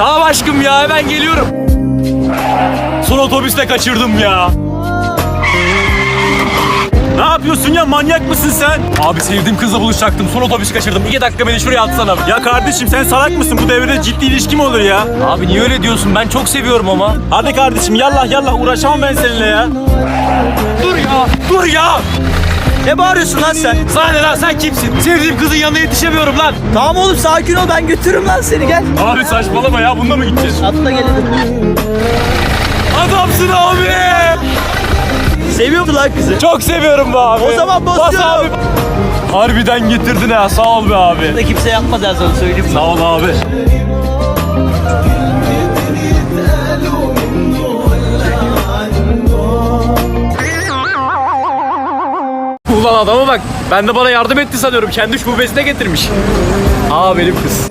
Tamam aşkım ya hemen geliyorum. Son otobüste kaçırdım ya. Ne yapıyorsun ya manyak mısın sen? Abi sevdiğim kızla buluşacaktım. Son otobüsü kaçırdım. İki dakika beni şuraya atsana. Ya kardeşim sen salak mısın? Bu devirde ciddi ilişki mi olur ya? Abi niye öyle diyorsun? Ben çok seviyorum ama. Hadi kardeşim yallah yallah uğraşamam ben seninle ya. Dur ya. Dur ya. Ne bağırıyorsun lan sen? Sana ne lan sen kimsin? Sevdiğim kızın yanına yetişemiyorum lan. Tamam oğlum sakin ol ben götürürüm lan seni gel. Abi saçmalama ya bununla mı gideceğiz? Atla gelelim. Adamsın abi. Seviyor mu lan kızı? Çok seviyorum be abi. O zaman Bas basıyorum. abi. Harbiden getirdin ha sağ ol be abi. Da kimse yapmaz ben sana söyleyeyim. Sağ ol abi. Ulan adama bak. Ben de bana yardım etti sanıyorum. Kendi şubesine getirmiş. Aa benim kız.